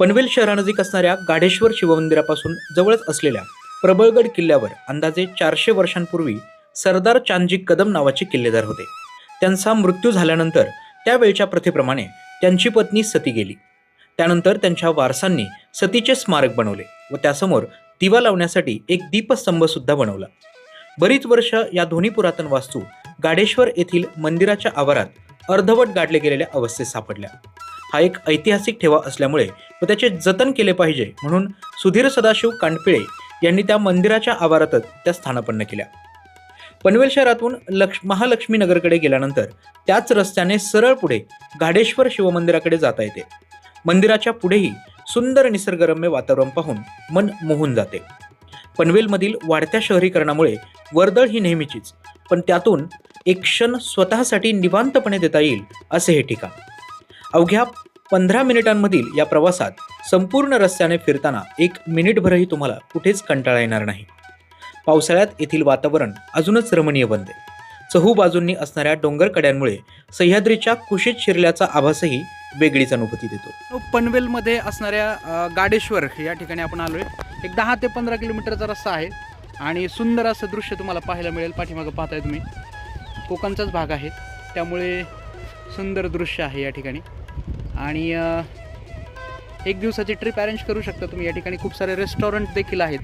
पनवेल शहरानजीक असणाऱ्या गाढेश्वर शिवमंदिरापासून जवळच असलेल्या प्रबळगड किल्ल्यावर अंदाजे चारशे वर्षांपूर्वी सरदार चांदजी कदम नावाचे किल्लेदार होते. त्यांचा मृत्यू झाल्यानंतर त्यावेळच्या प्रथेप्रमाणे त्यांची पत्नी सती गेली. त्यानंतर त्यांच्या वारसांनी सतीचे स्मारक बनवले व त्यासमोर दिवा लावण्यासाठी एक दीपस्तंभसुद्धा बनवला. बरीच वर्ष या दोन्ही पुरातन वास्तू गाडेश्वर येथील मंदिराच्या आवारात अर्धवट गाडले गेलेल्या अवस्थेत सापडल्या. हा एक ऐतिहासिक ठेवा असल्यामुळे व त्याचे जतन केले पाहिजे म्हणून सुधीर सदाशिव कांडपिळे यांनी त्या मंदिराच्या आवारातच त्या स्थानापन्न केल्या. पनवेल शहरातून लक्ष महालक्ष्मी नगरकडे गेल्यानंतर त्याच रस्त्याने सरळ पुढे गाडेश्वर शिवमंदिराकडे जाता येते. मंदिराच्या पुढेही सुंदर निसर्गरम्य वातावरण पाहून मन मोहून जाते. पनवेलमधील वाढत्या शहरीकरणामुळे वर्दळ ही नेहमीचीच पण त्यातून एक क्षण स्वतःसाठी निवांतपणे देता येईल असे हे ठिकाण. अवघ्या पंधरा मिनिटांमधील या प्रवासात संपूर्ण रस्त्याने फिरताना एक मिनिटभरही तुम्हाला कुठेच कंटाळा येणार नाही. पावसाळ्यात येथील वातावरण अजूनच रमणीय बनते. चहू बाजूंनी असणाऱ्या डोंगर कड्यांमुळे सह्याद्रीच्या कुशीत शिरल्याचा आभासही वेगळीच अनुभूती देतो. पनवेलमध्ये असणाऱ्या गाडेश्वर या ठिकाणी आपण आलोय. एक दहा ते पंधरा किलोमीटरचा रस्ता आहे आणि सुंदर असं दृश्य तुम्हाला पाहायला मिळेल. पाठीमागं पाहताय तुम्ही. कोकणचाच भाग आहे. त्यामुळे सुंदर दृश्य आहे या ठिकाणी. आणि एक दिवसाची ट्रिप अरेंज करू शकता तुम्ही. या ठिकाणी खूप सारे रेस्टॉरंट देखील आहेत.